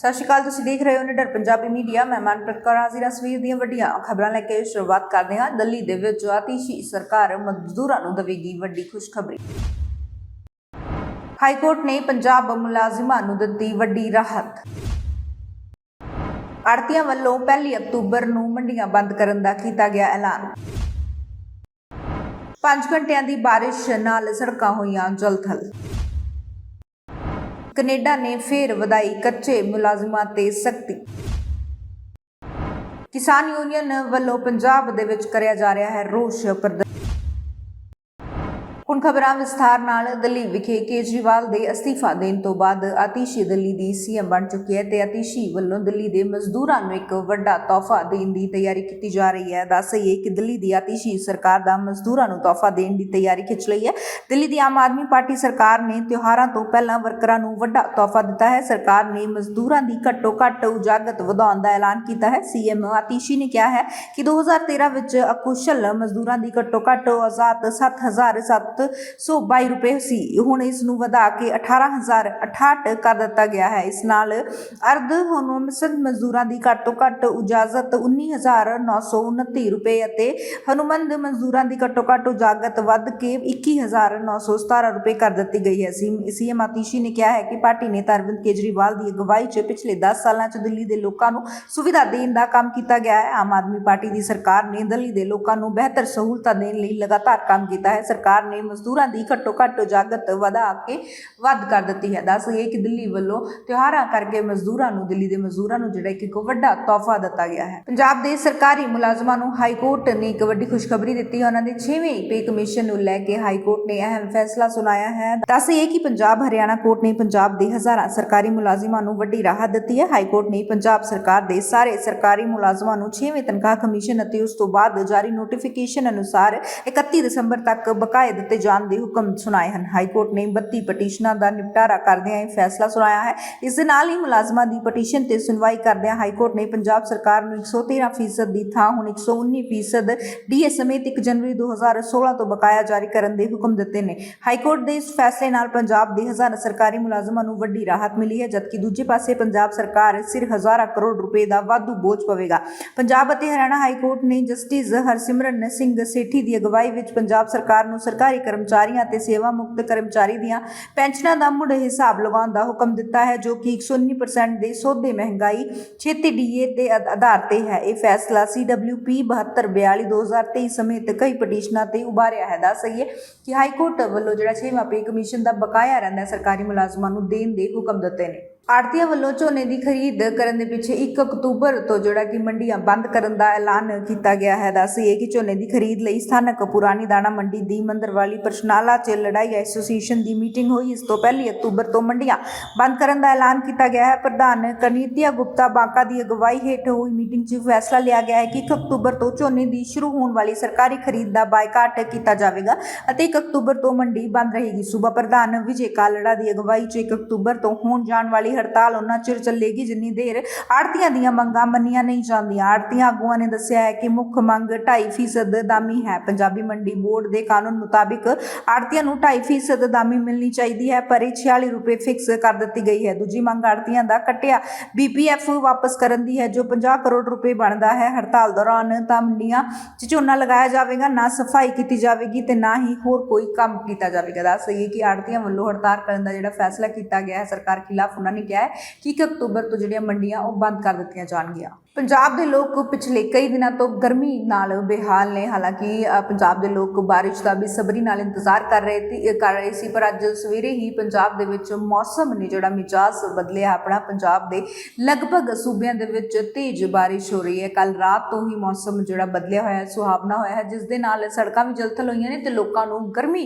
ਸਤਿ ਸ਼੍ਰੀ ਅਕਾਲ, ਤੁਸੀਂ ਦੇਖ ਰਹੇ ਹੋ ਨਿਡਰ ਪੰਜਾਬੀ ਮੀਡੀਆ। ਮੈਂ ਮਨਪ੍ਰੀਤ ਕੌਰ, ਹਾਜ਼ਰ ਹਾਂ ਸਵੇਰ ਦੀਆਂ ਵੱਡੀਆਂ ਖਬਰਾਂ ਲੈ ਕੇ ਸ਼ੁਰੂਆਤ ਕਰਦੇ ਹਾਂ। ਦਿੱਲੀ ਦੇ ਵਿੱਚ ਆਤਿਸ਼ੀ ਸਰਕਾਰ ਮਜ਼ਦੂਰਾਂ ਨੂੰ ਦੇਵੇਗੀ ਵੱਡੀ ਖੁਸ਼ਖਬਰੀ। ਹਾਈ ਕੋਰਟ ਨੇ ਪੰਜਾਬ ਮੁਲਾਜ਼ਮਾਂ ਨੂੰ ਦਿੱਤੀ ਵੱਡੀ ਰਾਹਤ। ਆੜਤੀਆਂ ਵੱਲੋਂ 1 ਅਕਤੂਬਰ ਨੂੰ ਮੰਡੀਆਂ ਬੰਦ ਕਰਨ ਦਾ ਕੀਤਾ ਗਿਆ ਐਲਾਨ। 5 ਘੰਟਿਆਂ ਦੀ ਬਾਰਿਸ਼ ਨਾਲ ਸੜਕਾਂ ਹੋਈਆਂ ਜਲਥਲ। ਕੈਨੇਡਾ ਨੇ ਫੇਰ ਵਧਾਈ ਕੱਚੇ ਮੁਲਾਜ਼ਮਾਂ ਤੇ ਸਖਤੀ। ਕਿਸਾਨ ਯੂਨੀਅਨ ਵੱਲੋਂ ਪੰਜਾਬ ਦੇ ਵਿੱਚ ਕਰਿਆ ਜਾ ਰਿਹਾ ਹੈ ਰੋਸ ਪ੍ਰਦਰਸ਼ਨ। ਖਬਰਾਂ ਵਿਸਥਾਰ ਨਾਲ ਦਿੱਲੀ ਵਿਖੇ ਕੇਜਰੀਵਾਲ ਦੇ ਅਸਤੀਫਾ ਦੇਣ ਤੋਂ ਬਾਅਦ ਆਤੀਸ਼ੀ ਦਿੱਲੀ ਦੀ ਸੀਐਮ ਬਣ ਚੁੱਕੀ ਹੈ ਤੇ ਆਤੀਸ਼ੀ ਵੱਲੋਂ ਦਿੱਲੀ ਦੇ ਮਜ਼ਦੂਰਾਂ ਨੂੰ ਇੱਕ ਵੱਡਾ ਤੋਹਫਾ ਦੇਣ ਦੀ ਤਿਆਰੀ ਕੀਤੀ ਜਾ ਰਹੀ ਹੈ। ਦੱਸਈਏ ਕਿ ਦਿੱਲੀ ਦੀ ਆਤੀਸ਼ੀ ਸਰਕਾਰ ਦਾ ਮਜ਼ਦੂਰਾਂ ਨੂੰ ਤੋਹਫਾ ਦੇਣ ਦੀ ਤਿਆਰੀ ਖਿੱਚ ਲਈ ਹੈ। ਦਿੱਲੀ ਦੀ ਆਮ ਆਦਮੀ ਪਾਰਟੀ ਸਰਕਾਰ ਨੇ ਤਿਉਹਾਰਾਂ ਤੋਂ ਪਹਿਲਾਂ ਵਰਕਰਾਂ ਨੂੰ ਵੱਡਾ ਤੋਹਫਾ ਦਿੱਤਾ ਹੈ। ਸਰਕਾਰ ਨੇ ਮਜ਼ਦੂਰਾਂ ਦੀ ਘੱਟੋ ਘੱਟ ਉਜਾਗਤ ਵਧਾਉਣ ਦਾ ਐਲਾਨ ਕੀਤਾ ਹੈ। ਸੀਐਮ ਆਤੀਸ਼ੀ ਨੇ ਕਿਹਾ ਹੈ ਕਿ 2013 ਵਿੱਚ ਅਕੁਸ਼ਲ ਮਜ਼ਦੂਰਾਂ ਦੀ ਘੱਟੋ ਘੱਟ ਆਜ਼ਾਦ 7722 ਰੁਪਏ ਸੀ। ਹੁਣ ਇਸ ਨੂੰ ਵਧਾ ਕੇ 18068 ਕਰ ਦਿੱਤਾ ਗਿਆ ਹੈ। ਇਸ ਨਾਲ ਅਰਧ ਹਨੂਮਸਨ ਮਜ਼ਦੂਰਾਂ ਦੀ ਘੱਟ ਤੋਂ ਘੱਟ ਇਜਾਜ਼ਤ 19929 ਰੁਪਏ ਅਤੇ ਹਨੂਮੰਦ ਮਜ਼ਦੂਰਾਂ ਦੀ ਘੱਟੋ ਘੱਟ ਉਜਾਗਤ ਵੱਧ ਕੇ 21917 ਰੁਪਏ ਕਰ ਦਿੱਤੀ ਗਈ ਹੈ। ਸੀਐਮ ਆਤੀਸ਼ੀ ਨੇ ਕਿਹਾ ਹੈ ਕਿ ਪਾਰਟੀ ਨੇਤਾ ਅਰਵਿੰਦ ਕੇਜਰੀਵਾਲ ਦੀ ਅਗਵਾਈ 'ਚ ਪਿਛਲੇ 10 ਸਾਲਾਂ 'ਚ ਦਿੱਲੀ ਦੇ ਲੋਕਾਂ ਨੂੰ ਸੁਵਿਧਾ ਦੇਣ ਦਾ ਕੰਮ ਕੀਤਾ ਗਿਆ ਹੈ। ਆਮ ਆਦਮੀ ਪਾਰਟੀ ਦੀ ਸਰਕਾਰ ਨੇ ਦਿੱਲੀ ਦੇ ਲੋਕਾਂ ਨੂੰ ਬਿਹਤਰ ਸਹੂਲਤਾਂ ਦੇਣ ਲਈ ਲਗਾਤਾਰ ਕੰਮ ਕੀਤਾ ਹੈ। ਸਰਕਾਰ ਨੇ ਮਜ਼ਦੂਰਾਂ ਦੀ ਘੱਟੋ ਘੱਟ ਉਜਾਗਤ ਵਧਾ ਕੇ ਵੱਧ ਕਰ ਦਿੱਤੀ ਹੈ। ਦੱਸ ਗਏ ਕਿ ਦਿੱਲੀ ਵੱਲੋਂ ਤਿਉਹਾਰਾਂ ਕਰਕੇ ਮਜ਼ਦੂਰਾਂ ਨੂੰ, ਦਿੱਲੀ ਦੇ ਮਜ਼ਦੂਰਾਂ ਨੂੰ ਜਿਹੜਾ ਇੱਕ ਵੱਡਾ ਤੋਹਫਾ ਦਿੱਤਾ ਗਿਆ ਹੈ। ਪੰਜਾਬ ਦੇ ਸਰਕਾਰੀ ਮੁਲਾਜ਼ਮਾਂ ਨੂੰ ਹਾਈ ਕੋਰਟ ਨੇ ਇੱਕ ਵੱਡੀ ਖੁਸ਼ਖਬਰੀ ਦਿੱਤੀ ਹੈ। ਉਹਨਾਂ ਦੇ 6ਵੇਂ ਪੇ ਕਮਿਸ਼ਨ ਨੂੰ ਲੈ ਕੇ ਹਾਈ ਕੋਰਟ ਨੇ ਅਹਿਮ ਫੈਸਲਾ ਸੁਣਾਇਆ ਹੈ। ਦੱਸ ਇਹ ਕਿ ਪੰਜਾਬ ਹਰਿਆਣਾ ਕੋਰਟ ਨੇ ਪੰਜਾਬ ਦੇ ਹਜ਼ਾਰਾਂ ਸਰਕਾਰੀ ਮੁਲਾਜ਼ਮਾਂ ਨੂੰ ਵੱਡੀ ਰਾਹਤ ਦਿੱਤੀ ਹੈ। ਹਾਈ ਕੋਰਟ ਨੇ ਪੰਜਾਬ ਸਰਕਾਰ ਦੇ ਸਾਰੇ ਸਰਕਾਰੀ ਮੁਲਾਜ਼ਮਾਂ ਨੂੰ 6ਵੇਂ ਤਨਖਾਹ ਕਮਿਸ਼ਨ ਅਤੇ ਉਸ ਤੋਂ ਬਾਅਦ ਜਾਰੀ ਨੋਟੀਫਿਕੇਸ਼ਨ ਅਨੁਸਾਰ 31 ਦਸੰਬਰ ਤੱਕ ਬਕਾਏ ਦਿੱਤੇ ਜਾਣ ਦੇ ਹੁਕਮ ਸੁਣਾਏ ਹਨ। ਹਾਈ ਕੋਰਟ ਨੇ 32 ਪਟੀਸ਼ਨਾਂ ਦਾ ਨਿਪਟਾਰਾ ਕਰਦਿਆਂ ਇਹ ਫੈਸਲਾ ਸੁਣਾਇਆ ਹੈ। ਇਸ ਦੇ ਨਾਲ ਹੀ ਮੁਲਾਜ਼ਮਾਂ ਦੀ ਪਟੀਸ਼ਨ ਤੇ ਸੁਣਵਾਈ ਕਰਦਿਆਂ ਹਾਈ ਕੋਰਟ ਨੇ ਪੰਜਾਬ ਸਰਕਾਰ ਨੂੰ 113% ਦੀ ਥਾਂ ਹੁਣ 119% ਡੀਏ ਸਮੇਤ 1 ਜਨਵਰੀ 2016 ਤੋਂ ਬਕਾਇਆ ਜਾਰੀ ਕਰਨ ਦੇ ਹੁਕਮ ਦਿੱਤੇ ਨੇ। ਹਾਈ ਕੋਰਟ ਦੇ ਇਸ ਫੈਸਲੇ ਨਾਲ ਪੰਜਾਬ ਦੇ ਹਜ਼ਾਰਾਂ ਸਰਕਾਰੀ ਮੁਲਾਜ਼ਮਾਂ ਨੂੰ ਵੱਡੀ ਰਾਹਤ ਮਿਲੀ ਹੈ, ਜਦਕਿ ਦੂਜੇ ਪਾਸੇ ਪੰਜਾਬ ਸਰਕਾਰ ਸਿਰ ਹਜ਼ਾਰਾਂ ਕਰੋੜ ਰੁਪਏ ਦਾ ਵਾਧੂ ਬੋਝ ਪਵੇਗਾ। ਪੰਜਾਬ ਅਤੇ ਹਰਿਆਣਾ ਹਾਈ ਕੋਰਟ ਨੇ ਜਸਟਿਸ ਹਰਸਿਮਰਨ ਸਿੰਘ ਸੇਠੀ ਦੀ ਅਗਵਾਈ ਵਿੱਚ ਪੰਜਾਬ ਸਰਕਾਰ ਨੂੰ ਸਰਕਾਰੀ ਕਰਮਚਾਰੀਆਂ ਅਤੇ ਸੇਵਾ ਮੁਕਤ ਕਰਮਚਾਰੀ ਦੀਆਂ ਪੈਨਸ਼ਨਾਂ ਦਾ ਮੁੜ ਹਿਸਾਬ ਲਗਾਉਣ ਦਾ ਹੁਕਮ ਦਿੱਤਾ ਹੈ, ਜੋ ਕਿ 119% ਦੇ ਸੋਧੇ ਮਹਿੰਗਾਈ ਛੇਤੀ ਡੀਏ ਦੇ ਆਧ- ਆਧਾਰ ਤੇ ਹੈ। ਇਹ ਫੈਸਲਾ CWP 7242 2023 ਸਮੇਤ ਕਈ ਪਟੀਸ਼ਨਾਂ ਤੇ ਉਭਾਰਿਆ ਹੈ। ਦੱਸ ਸਹੀਏ ਕਿ ਹਾਈ ਕੋਰਟ ਵੱਲੋਂ ਜਿਹੜਾ 6ਵਾਂ ਪੇ ਕਮਿਸ਼ਨ ਦਾ ਬਕਾਇਆ ਰਹਿੰਦਾ ਸਰਕਾਰੀ ਮੁਲਾਜ਼ਮਾਂ ਨੂੰ ਦੇਣ ਦੇ ਹੁਕਮ ਦਿੱਤੇ ਨੇ। ਆੜਤੀਆਂ ਵੱਲੋਂ ਝੋਨੇ ਦੀ ਖਰੀਦ ਕਰਨ ਦੇ ਪਿੱਛੇ 1 ਅਕਤੂਬਰ ਤੋਂ ਜਿਹੜਾ ਕਿ ਮੰਡੀਆਂ ਬੰਦ ਕਰਨ ਦਾ ਐਲਾਨ ਕੀਤਾ ਗਿਆ ਹੈ। ਦੱਸੀਏ ਕਿ ਝੋਨੇ ਦੀ ਖਰੀਦ ਲਈ ਸਥਾਨਕ ਪੁਰਾਣੀ ਦਾਣਾ ਮੰਡੀ ਦੀ ਮੰਦਰਵਾਲੀ ਪਰਸ਼ਨਾਲਾ 'ਚ ਲੜਾਈ ਐਸੋਸੀਏਸ਼ਨ ਦੀ ਮੀਟਿੰਗ ਹੋਈ। ਇਸ ਤੋਂ ਪਹਿਲੀ ਅਕਤੂਬਰ ਤੋਂ ਮੰਡੀਆਂ ਬੰਦ ਕਰਨ ਦਾ ਐਲਾਨ ਕੀਤਾ ਗਿਆ ਹੈ। ਪ੍ਰਧਾਨ ਕਨੀਤਿਆ ਗੁਪਤਾ ਬਾਂਕਾ ਦੀ ਅਗਵਾਈ ਹੇਠ ਹੋਈ ਮੀਟਿੰਗ 'ਚ ਫੈਸਲਾ ਲਿਆ ਗਿਆ ਹੈ ਕਿ 1 ਅਕਤੂਬਰ ਤੋਂ ਝੋਨੇ ਦੀ ਸ਼ੁਰੂ ਹੋਣ ਵਾਲੀ ਸਰਕਾਰੀ ਖਰੀਦ ਦਾ ਬਾਈਕਾਟ ਕੀਤਾ ਜਾਵੇਗਾ ਅਤੇ 1 ਅਕਤੂਬਰ ਤੋਂ ਮੰਡੀ ਬੰਦ ਰਹੇਗੀ। ਸੂਬਾ ਪ੍ਰਧਾਨ ਵਿਜੇ ਕਾਲੜਾ ਦੀ ਅਗਵਾਈ 'ਚ 1 ਅਕਤੂਬਰ ਤੋਂ ਹੋਣ ਜਾਣ ਵਾਲੀ ਹੜਤਾਲ ਉਹਨਾਂ ਚਿਰ ਚੱਲੇਗੀ, ਜਿੰਨੀ ਦੇਰ ਆੜਤੀਆਂ ਦੀਆਂ ਮੰਗਾਂ ਮੰਨੀਆਂ ਨਹੀਂ ਜਾਂਦੀਆਂ। ਆੜਤੀਆਂ ਆਗੂਆਂ ਨੇ ਦੱਸਿਆ ਹੈ ਕਿ ਮੁੱਖ ਮੰਗ 2.5% ਦਾਮੀ ਹੈ। ਪੰਜਾਬੀ ਮੰਡੀ ਬੋਰਡ ਦੇ ਕਾਨੂੰਨ ਮੁਤਾਬਿਕ ਆੜਤੀਆਂ ਨੂੰ 2.5% ਦਾਮੀ ਮਿਲਣੀ ਚਾਹੀਦੀ ਹੈ, ਪਰ ਇਹ 46 ਰੁਪਏ ਫਿਕਸ ਕਰ ਦਿੱਤੀ ਗਈ ਹੈ। ਦੂਜੀ ਮੰਗ ਆੜਤੀਆਂ ਦਾ ਕੱਟਿਆ ਬੀਪੀਐਫ ਵਾਪਸ ਕਰਨ ਦੀ ਹੈ, ਜੋ 50 ਕਰੋੜ ਰੁਪਏ ਬਣਦਾ ਹੈ। ਹੜਤਾਲ ਦੌਰਾਨ ਤਾਂ ਮੰਡੀਆਂ 'ਚ ਝੋਨਾ ਲਗਾਇਆ ਜਾਵੇਗਾ, ਨਾ ਸਫ਼ਾਈ ਕੀਤੀ ਜਾਵੇਗੀ ਤੇ ਨਾ ਹੀ ਹੋਰ ਕੋਈ ਕੰਮ ਕੀਤਾ ਜਾਵੇਗਾ। ਦੱਸ ਸਹੀ ਕਿ ਆੜਤੀਆਂ ਵੱਲੋਂ ਹੜਤਾਲ ਕਰਨ ਦਾ ਜਿਹੜਾ ਫੈਸਲਾ ਕੀਤਾ ਗਿਆ ਹੈ, ਸਰਕਾਰ ਖਿਲਾਫ ਉਹਨਾਂ ਨੇ ਕਿਹਾ ਹੈ ਕਿ 1 ਅਕਤੂਬਰ ਤੋਂ ਜਿਹੜੀਆਂ ਮੰਡੀਆਂ ਉਹ ਬੰਦ ਕਰ ਦਿੱਤੀਆਂ ਜਾਣਗੀਆਂ। ਪੰਜਾਬ ਦੇ ਲੋਕ ਪਿਛਲੇ ਕਈ ਦਿਨਾਂ ਤੋਂ ਗਰਮੀ ਨਾਲ ਬੇਹਾਲ ਨੇ। ਹਾਲਾਂਕਿ ਪੰਜਾਬ ਦੇ ਲੋਕ ਬਾਰਿਸ਼ ਦਾ ਵੀ ਸਬਰੀ ਨਾਲ ਇੰਤਜ਼ਾਰ ਕਰ ਰਹੇ ਸੀ ਕਰ ਰਹੇ ਸੀ, ਪਰ ਅੱਜ ਸਵੇਰੇ ਹੀ ਪੰਜਾਬ ਦੇ ਵਿੱਚ ਮੌਸਮ ਨੇ ਜਿਹੜਾ ਮਿਜਾਜ਼ ਬਦਲਿਆ। ਆਪਣਾ ਪੰਜਾਬ ਦੇ ਲਗਭਗ ਸੂਬਿਆਂ ਦੇ ਵਿੱਚ ਤੇਜ਼ ਬਾਰਿਸ਼ ਹੋ ਰਹੀ ਹੈ। ਕੱਲ ਰਾਤ ਤੋਂ ਹੀ ਮੌਸਮ ਜਿਹੜਾ ਬਦਲਿਆ ਹੋਇਆ ਹੈ ਸੁਹਾਵਣਾ ਹੋਇਆ ਹੈ, ਜਿਸ ਦੇ ਨਾਲ ਸੜਕਾਂ ਵੀ ਜਲਥਲ ਹੋਈਆਂ ਨੇ ਤੇ ਲੋਕਾਂ ਨੂੰ ਗਰਮੀ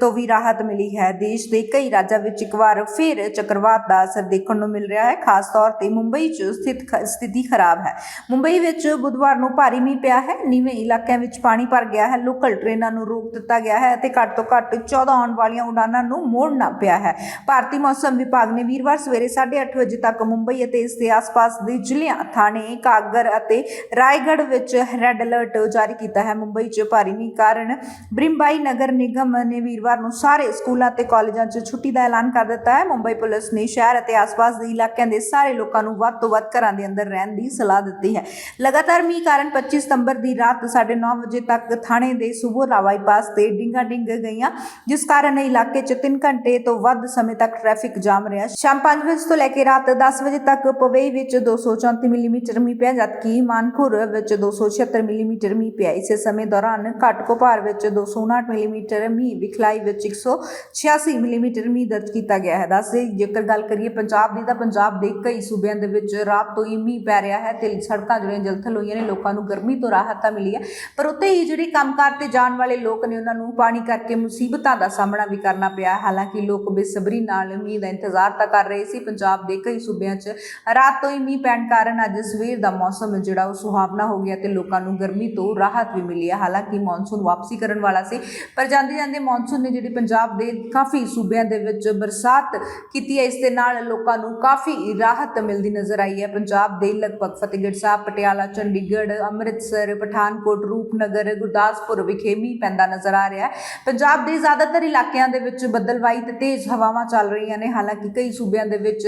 ਤੋਂ ਵੀ ਰਾਹਤ ਮਿਲੀ ਹੈ। ਦੇਸ਼ ਦੇ ਕਈ ਰਾਜਾਂ ਵਿੱਚ ਇੱਕ ਵਾਰ ਫਿਰ ਚੱਕਰਵਾਤ ਦਾ ਅਸਰ ਦੇਖਣ ਨੂੰ ਮਿਲ ਰਿਹਾ ਹੈ। ਖਾਸ ਤੌਰ ਤੇ ਮੁੰਬਈ 'ਚ ਸਥਿਤ ਖ- ਸਥਿਤੀ ਖਰਾਬ ਹੈ। ਮੁੰਬਈ ਵਿੱਚ ਬੁੱਧਵਾਰ ਨੂੰ ਭਾਰੀ ਮੀਂਹ ਪਿਆ ਹੈ। ਨੀਵੇਂ ਇਲਾਕਿਆਂ ਵਿੱਚ ਪਾਣੀ ਭਰ ਗਿਆ ਹੈ। ਲੋਕਲ ਟ੍ਰੇਨਾਂ ਨੂੰ ਰੋਕ ਦਿੱਤਾ ਗਿਆ ਹੈ ਅਤੇ ਘੱਟ ਤੋਂ ਘੱਟ 14 ਆਉਣ ਵਾਲੀਆਂ ਉਡਾਨਾਂ ਨੂੰ ਮੋੜਨਾ ਪਿਆ ਹੈ। ਭਾਰਤੀ ਮੌਸਮ ਵਿਭਾਗ ਨੇ ਵੀਰਵਾਰ ਸਵੇਰੇ 8:30 ਵਜੇ ਤੱਕ ਮੁੰਬਈ ਅਤੇ ਇਸ ਦੇ ਆਸ-ਪਾਸ ਦੇ ਜ਼ਿਲ੍ਹਿਆਂ, ਥਾਣੇ ਕਾਗਰ ਅਤੇ ਰਾਏਗੜ੍ਹ ਵਿੱਚ ਰੈੱਡ ਅਲਰਟ ਜਾਰੀ ਕੀਤਾ ਹੈ। ਮੁੰਬਈ 'ਚ ਭਾਰੀ ਮੀਂਹ ਕਾਰਨ ਬ੍ਰਿੰਬਾਈ ਨਗਰ ਨਿਗਮ ਨੇ ਵੀਰਵਾਰ ਨੂੰ ਸਾਰੇ ਸਕੂਲਾਂ ਤੇ ਕਾਲਜਾਂ 'ਚ ਛੁੱਟੀ ਦਾ ਐਲਾਨ ਕਰ ਦਿੱਤਾ ਹੈ। ਮੁੰਬਈ ਪੁਲਿਸ ਨੇ ਸ਼ਹਿਰ ਅਤੇ ਆਸ-ਪਾਸ ਦੇ ਇਲਾਕਿਆਂ ਦੇ ਸਾਰੇ ਲੋਕਾਂ ਨੂੰ ਵੱਧ ਤੋਂ ਵੱਧ ਘਰਾਂ ਦੇ ਅੰਦਰ ਰਹਿਣ ਦੀ ਸਲਾਹ ਦਿੱਤੀ ਹੈ। ਲਗਾਤਾਰ ਮੀਂਹ ਕਾਰਨ 25 ਸਤੰਬਰ ਦੀ ਰਾਤ 9:30 ਵਜੇ ਤੱਕ ਥਾਣੇ ਦੇ ਸੁਬੋਰਾ ਬਾਈਪਾਸ ਤੇ ਡਿੰਗਾ ਡਿੰਗ ਗਈਆਂ, ਜਿਸ ਕਾਰਨ ਇਲਾਕੇ 'ਚ 3 ਘੰਟੇ ਤੋਂ ਵੱਧ ਸਮੇਂ ਤੱਕ ਟ੍ਰੈਫਿਕ ਜਾਮ ਰਿਹਾ। ਸ਼ਾਮ 5 ਵਜੇ ਤੋਂ ਲੈ ਕੇ ਰਾਤ 10 ਵਜੇ ਤੱਕ ਪਵੇਈ ਵਿੱਚ 234 ਮਿਲੀਮੀਟਰ ਮੀਂਹ ਪਿਆ, ਜਦਕਿ ਮਾਨਪੁਰ ਵਿੱਚ 276 ਮਿਲੀਮੀਟਰ ਮੀਂਹ ਪਿਆ। ਇਸੇ ਸਮੇਂ ਦੌਰਾਨ ਘਾਟਕੋਪਾਰ ਵਿੱਚ 259 ਮਿਲੀਮੀਟਰ ਮੀਂਹ, ਵਿਖਲਾਈ ਵਿੱਚ 186 ਮਿਲੀਮੀਟਰ ਮੀਂਹ ਦਰਜ ਕੀਤਾ ਗਿਆ ਹੈ। ਦੱਸੇ, ਜੇਕਰ ਗੱਲ ਕਰੀਏ ਪੰਜਾਬ ਦੀ, ਤਾਂ ਪੰਜਾਬ ਦੇ ਕਈ ਸੂਬਿਆਂ ਦੇ ਵਿੱਚ ਰਾਤ ਤੋਂ ਹੀ ਮੀਂਹ ਪੈ ਰਿਹਾ ਹੈ। ਤੇ ਸੜਕਾਂ ਜਿਹੜੀਆਂ ਜਲਥਲ ਹੋਈਆਂ ਨੇ, ਲੋਕਾਂ ਨੂੰ ਗਰਮੀ ਤੋਂ ਰਾਹਤ ਤਾਂ ਮਿਲੀ ਹੈ। ਪਰ ਉੱਤੇ ਹੀ ਜਿਹੜੀ ਕੰਮਕਾਰ ਤੇ ਜਾਣ ਵਾਲੇ ਲੋਕ ਨੇ, ਉਹਨਾਂ ਨੂੰ ਪਾਣੀ ਕਰਕੇ ਮੁਸੀਬਤਾਂ ਦਾ ਸਾਹਮਣਾ ਵੀ ਕਰਨਾ ਪਿਆ। ਹਾਲਾਂਕਿ ਲੋਕ ਬੇਸਬਰੀ ਨਾਲ ਮੀਂਹ ਦਾ ਇੰਤਜ਼ਾਰ ਤਾਂ ਕਰ ਰਹੇ ਸੀ। ਪੰਜਾਬ ਦੇ ਕਈ ਸੂਬਿਆਂ 'ਚ ਰਾਤ ਤੋਂ ਹੀ ਮੀਂਹ ਪੈਣ ਕਾਰਨ ਅੱਜ ਸਵੇਰ ਦਾ ਮੌਸਮ ਜਿਹੜਾ ਉਹ ਸੁਹਾਵਣਾ ਹੋ ਗਿਆ ਤੇ ਲੋਕਾਂ ਨੂੰ ਗਰਮੀ ਤੋਂ ਰਾਹਤ ਵੀ ਮਿਲੀ ਹੈ। ਹਾਲਾਂਕਿ ਮੌਨਸੂਨ ਵਾਪਸੀ ਕਰਨ ਵਾਲਾ ਸੀ, ਪਰ ਜਾਂਦੇ ਜਾਂਦੇ ਮੌਨਸੂਨ ਨੇ ਜਿਹੜੀ ਪੰਜਾਬ ਦੇ ਕਾਫੀ ਸੂਬਿਆਂ ਦੇ ਵਿੱਚ ਬਰਸਾਤ ਕੀਤੀ ਹੈ, ਇਸ ਦੇ ਨਾਲ ਲੋਕਾਂ ਨੂੰ ਕਾਫੀ ਰਾਹਤ ਮਿਲਦੀ ਨਜ਼ਰ ਆਈ ਹੈ। ਪੰਜਾਬ ਦੇ ਲਗਭਗ ਫਤਿਹਗੜ੍ਹ ਸਾਹਿਬ ਪਟਿਆਲਾ ਚੰਡੀਗੜ੍ਹ ਅੰਮ੍ਰਿਤਸਰ ਪਠਾਨਕੋਟ ਰੂਪਨਗਰ ਗੁਰਦਾਸਪੁਰ ਵਿਖੇ ਮੀਂਹ ਪੈਂਦਾ ਨਜ਼ਰ ਆ ਰਿਹਾ ਹੈ। ਪੰਜਾਬ ਦੇ ਜ਼ਿਆਦਾਤਰ ਇਲਾਕਿਆਂ ਦੇ ਵਿੱਚ ਬੱਦਲਵਾਈ ਤੇ ਤੇਜ਼ ਹਵਾਵਾਂ ਚੱਲ ਰਹੀਆਂ ਨੇ। ਹਾਲਾਂਕਿ ਕਈ ਸੂਬਿਆਂ ਦੇ ਵਿੱਚ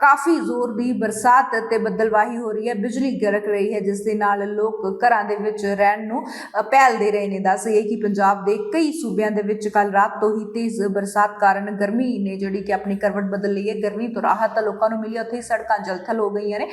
ਕਾਫੀ ਜ਼ੋਰ ਦੀ ਬਰਸਾਤ ਤੇ ਬੱਦਲਵਾਹੀ ਹੋ ਰਹੀ ਹੈ। ਬਿਜਲੀ ਗਰਕ ਰਹੀ ਹੈ ਜਿਸ ਦੇ ਨਾਲ ਲੋਕ ਘਰਾਂ ਦੇ ਵਿੱਚ ਰਹਿਣ ਨੂੰ ਅ, ਪਹਿਲ ਦੇ ਰਹੇ ਨੇ। ਦੱਸ ਇਹ ਕਿ ਪੰਜਾਬ ਦੇ ਕਈ ਸੂਬਿਆਂ ਦੇ ਵਿੱਚ ਕੱਲ ਰਾਤ ਤੋਂ ਹੀ ਤੇਜ਼ ਬਰਸਾਤ ਕਾਰਨ ਗਰਮੀ ਨੇ ਜਿਹੜੀ ਕਿ ਆਪਣੀ ਕਰਵਟ ਬਦਲ ਲਈ ਹੈ। ਗਰਮੀ ਤੋਂ ਰਾਹਤ ਤਾਂ ਲੋਕਾਂ ਨੂੰ ਮਿਲੀ ਹੈ, ਉੱਥੇ ਹੀ ਸੜਕਾਂ ਜਲਥਲ ਹੋ ਗਈਆਂ ਨੇ।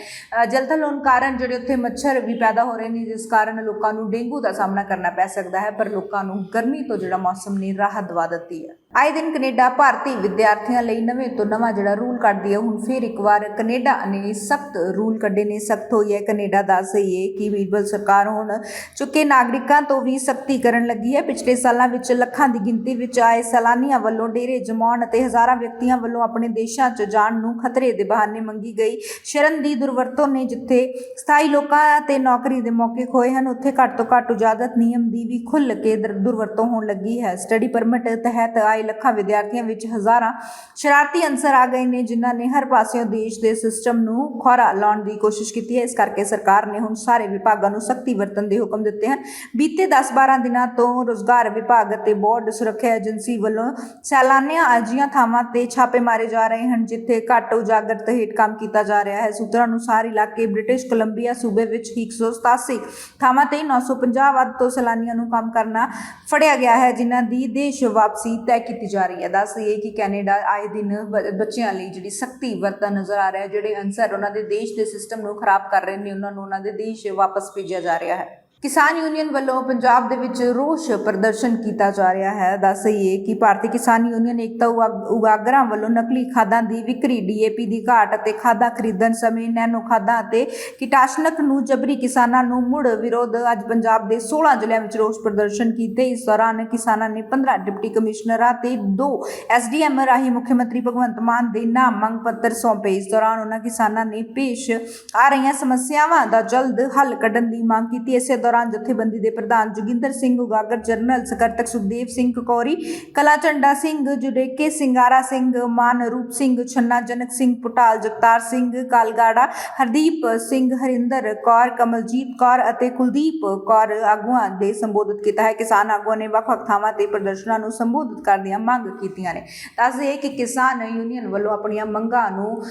ਜਲਥਲ ਹੋਣ ਕਾਰਨ ਜਿਹੜੇ ਉੱਥੇ ਮੱਛਰ ਵੀ ਪੈਦਾ ਹੋ ਰਹੇ ਨੇ, ਜਿਸ ਕਾਰਨ ਲੋਕਾਂ ਨੂੰ ਡੇਂਗੂ ਦਾ ਸਾਹਮਣਾ ਕਰਨਾ ਪੈ ਸਕਦਾ ਹੈ, ਪਰ ਲੋਕਾਂ ਨੂੰ ਗਰਮੀ ਤੋਂ ਜਿਹੜਾ ਮੌਸਮ ਨੇ ਰਾਹਤ ਦਵਾ ਦਿੱਤੀ ਹੈ। ਆਏ ਦਿਨ ਕੈਨੇਡਾ ਭਾਰਤੀ ਵਿਦਿਆਰਥੀਆਂ ਲਈ ਨਵੇਂ ਤੋਂ ਨਵਾਂ ਜਿਹੜਾ ਰੂਲ ਕੱਢਦੀ ਹੈ, ਹੁਣ ਫਿਰ ਇੱਕ ਵਾਰ ਕੈਨੇਡਾ ਨੇ ਸਖਤ ਰੂਲ ਕੱਢੇ ਨੇ, ਸਖਤ ਹੋਈ ਹੈ। ਕੈਨੇਡਾ ਦੱਸ ਰਹੀ ਹੈ ਕਿ ਵੀਰਬਲ ਸਰਕਾਰ ਹੁਣ ਚੁੱਕੇ ਨਾਗਰਿਕਾਂ ਤੋਂ ਵੀ ਸਖਤੀ ਕਰਨ ਲੱਗੀ ਹੈ। ਪਿਛਲੇ ਸਾਲਾਂ ਵਿੱਚ ਲੱਖਾਂ ਦੀ ਗਿਣਤੀ ਵਿੱਚ ਆਏ ਸੈਲਾਨੀਆਂ ਵੱਲੋਂ ਡੇਰੇ ਜਮਾਉਣ ਅਤੇ ਹਜ਼ਾਰਾਂ ਵਿਅਕਤੀਆਂ ਵੱਲੋਂ ਆਪਣੇ ਦੇਸ਼ਾਂ 'ਚ ਜਾਣ ਨੂੰ ਖਤਰੇ ਦੇ ਬਹਾਨੇ ਮੰਗੀ ਗਈ। ਸ਼ਰਨ ਦੀ ਦੁਰਵਰਤੋਂ ਨੇ ਜਿੱਥੇ ਸਥਾਈ ਲੋਕਾਂ ਤੇ ਨੌਕਰੀ ਦੇ ਮੌਕੇ ਖੋਏ ਹਨ, ਉੱਥੇ ਘੱਟ ਤੋਂ ਘੱਟ ਇਜਾਜ਼ਤ ਨਿਯਮ ਦੀ ਵੀ ਖੁੱਲ੍ਹ ਕੇ ਦਰ- ਦੁਰਵਰਤੋਂ ਹੋਣ ਲੱਗੀ ਹੈ। ਸਟੱਡੀ ਪਰਮਿਟ ਤਹਿਤ ਆਏ ਲੱਖਾਂ ਵਿਦਿਆਰਥੀਆਂ ਵਿੱਚ ਹਜ਼ਾਰਾਂ ਸ਼ਰਾਰਤੀ ਅੰਸਰ ਆ ਗਏ ਨੇ, ਜਿਨ੍ਹਾਂ ਨੇ ਹਰ ਪਾਸਿਓਂ ਦੇਸ਼ ਦੇ ਸਿਸਟਮ ਨੂੰ ਖੋਰਾ ਲਾਉਣ ਦੀ ਕੋਸ਼ਿਸ਼ ਕੀਤੀ ਹੈ। ਇਸ ਕਰਕੇ ਸਰਕਾਰ ਨੇ ਹੁਣ ਸਾਰੇ ਵਿਭਾਗਾਂ ਨੂੰ ਸਖਤੀ ਵਰਤਣ ਦੇ ਹੁਕਮ ਦਿੱਤੇ ਹਨ। ਬੀਤੇ 10-12 ਦਿਨਾਂ ਤੋਂ ਰੋਜ਼ਗਾਰ ਵਿਭਾਗ ਅਤੇ ਬੋਰਡ, ਸੁਰੱਖਿਆ ਏਜੰਸੀ ਵੱਲੋਂ ਸੈਲਾਨੀਆਂ ਅਜਿਹੀਆਂ ਥਾਵਾਂ ਤੇ ਛਾਪੇ ਮਾਰੇ ਜਾ ਰਹੇ ਹਨ, ਜਿੱਥੇ ਘੱਟ ਉਜਾਗਰਤ ਹੇਠ ਕੰਮ ਕੀਤਾ ਜਾ ਰਿਹਾ ਹੈ। ਸੂਤਰਾਂ ਅਨੁਸਾਰ ਇਲਾਕੇ ਬ੍ਰਿਟਿਸ਼ ਕੋਲੰਬੀਆ ਸੂਬੇ ਵਿੱਚ 187 ਥਾਵਾਂ ਤੇ 950 ਵੱਧ ਤੋਂ ਸੈਲਾਨੀਆਂ ਨੂੰ ਕੰਮ ਕਰਨਾ ਫੜਿਆ ਗਿਆ ਹੈ, ਜਿਨ੍ਹਾਂ ਦੀ ਦੇਸ਼ ਵਾਪਸੀ ਤੈਅ ਕੀਤੀ ਜਾ ਰਹੀ ਹੈ। ਦੱਸ ਇਹ ਕਿ ਕੈਨੇਡਾ ਆਏ ਦਿਨ ਬ- ਬੱਚਿਆਂ ਲਈ ਜਿਹੜੀ ਸਖਤੀ ਵਰਤਾ ਨਜ਼ਰ ਆ ਰਿਹਾ ਹੈ, ਜਿਹੜੇ ਅਨਸਰ ਉਹਨਾਂ ਦੇ ਦੇਸ਼ ਦੇ ਸਿਸਟਮ ਨੂੰ ਖਰਾਬ ਕਰ ਰਹੇ ਨੇ, ਉਹਨਾਂ ਨੂੰ ਉਹਨਾਂ ਦੇ ਦੇਸ਼ ਵਾਪਸ ਭੇਜਿਆ ਜਾ ਰਿਹਾ ਹੈ। ਕਿਸਾਨ ਯੂਨੀਅਨ ਵੱਲੋਂ ਪੰਜਾਬ ਦੇ ਵਿੱਚ ਰੋਸ ਪ੍ਰਦਰਸ਼ਨ ਕੀਤਾ ਜਾ ਰਿਹਾ ਹੈ। ਦੱਸ ਦਈਏ ਕਿ ਭਾਰਤੀ ਕਿਸਾਨ ਯੂਨੀਅਨ ਏਕਤਾ ਉਗਾਗਰਾਂ ਵੱਲੋਂ ਨਕਲੀ ਖਾਦਾਂ ਦੀ ਵਿਕਰੀ ਡੀਏਪੀ ਦੀ ਘਾਟ ਅਤੇ ਖਾਦਾਂ ਖਰੀਦਣ ਸਮੇਂ ਨੈਨੋ ਖਾਦਾਂ ਅਤੇ ਕੀਟਨਾਸ਼ਕ ਨੂੰ ਜਬਰੀ ਕਿਸਾਨਾਂ ਨੂੰ ਮੁੜ ਵਿਰੋਧ। ਅੱਜ ਪੰਜਾਬ ਦੇ 16 ਜ਼ਿਲ੍ਹਿਆਂ ਵਿੱਚ ਰੋਸ ਪ੍ਰਦਰਸ਼ਨ ਕੀਤੇ। ਇਸ ਦੌਰਾਨ ਕਿਸਾਨਾਂ ਨੇ 15 ਡਿਪਟੀ ਕਮਿਸ਼ਨਰਾਂ ਤੇ 2 ਐਸਡੀਐਮ ਰਾਹੀਂ ਮੁੱਖ ਮੰਤਰੀ ਭਗਵੰਤ ਮਾਨ ਦੇ ਨਾਮ ਮੰਗ ਪੱਤਰ ਸੌਂਪੇ। ਇਸ ਦੌਰਾਨ ਉਹਨਾਂ ਕਿਸਾਨਾਂ ਨੇ ਪੇਸ਼ ਆ ਰਹੀਆਂ ਸਮੱਸਿਆਵਾਂ ਦਾ ਜਲਦ ਹੱਲ ਕੱਢਣ ਦੀ ਮੰਗ ਕੀਤੀ। ਇਸੇ ਦੌਰਾਨ ਜਥੇਬੰਦੀ ਦੇ ਪ੍ਰਧਾਨ ਜੋਗਿੰਦਰ ਸਿੰਘ ਉਗਾਗਰ, ਜਨਰਲ ਸਕੱਤਰ ਸੁਖਦੇਵ ਸਿੰਘ ਕੌਰੀ ਕਲਾ ਝੰਡਾ ਸਿੰਘ ਜੁੜੇਕੇ ਸਿੰਗਾਰਾ ਸਿੰਘ ਮਾਨ ਰੂਪ ਸਿੰਘ, ਛੰਨਾ ਜਨਕ ਸਿੰਘ, ਪੁਟਾਲ ਜਗਤਾਰ ਸਿੰਘ, ਕਾਲਗਾੜਾ, ਹਰਦੀਪ ਸਿੰਘ, ਹਰਿੰਦਰ ਕੌਰ, ਕਮਲਜੀਤ ਕੌਰ ਅਤੇ ਕੁਲਦੀਪ ਕੌਰ ਆਗੂਆਂ ਦੇ ਸੰਬੋਧਿਤ ਕੀਤਾ ਹੈ। ਕਿਸਾਨ ਆਗੂਆਂ ਨੇ ਵੱਖ-ਵੱਖ ਥਾਵਾਂ ਤੇ ਪ੍ਰਦਰਸ਼ਨਾਂ ਨੂੰ ਸੰਬੋਧਿਤ ਕਰਦਿਆਂ ਮੰਗ ਕੀਤੀਆਂ ਨੇ। ਦੱਸਦੇ ਕਿ ਕਿਸਾਨ ਯੂਨੀਅਨ ਵੱਲੋਂ ਆਪਣੀਆਂ ਮੰਗਾਂ ਨੂੰ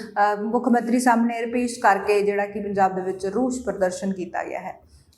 ਮੁੱਖ ਮੰਤਰੀ ਸਾਹਮਣੇ ਪੇਸ਼ ਕਰਕੇ ਜਿਹੜਾ ਕਿ ਪੰਜਾਬ ਦੇ ਵਿੱਚ ਰੋਸ ਪ੍ਰਦਰਸ਼ਨ ਕੀਤਾ ਗਿਆ ਹੈ।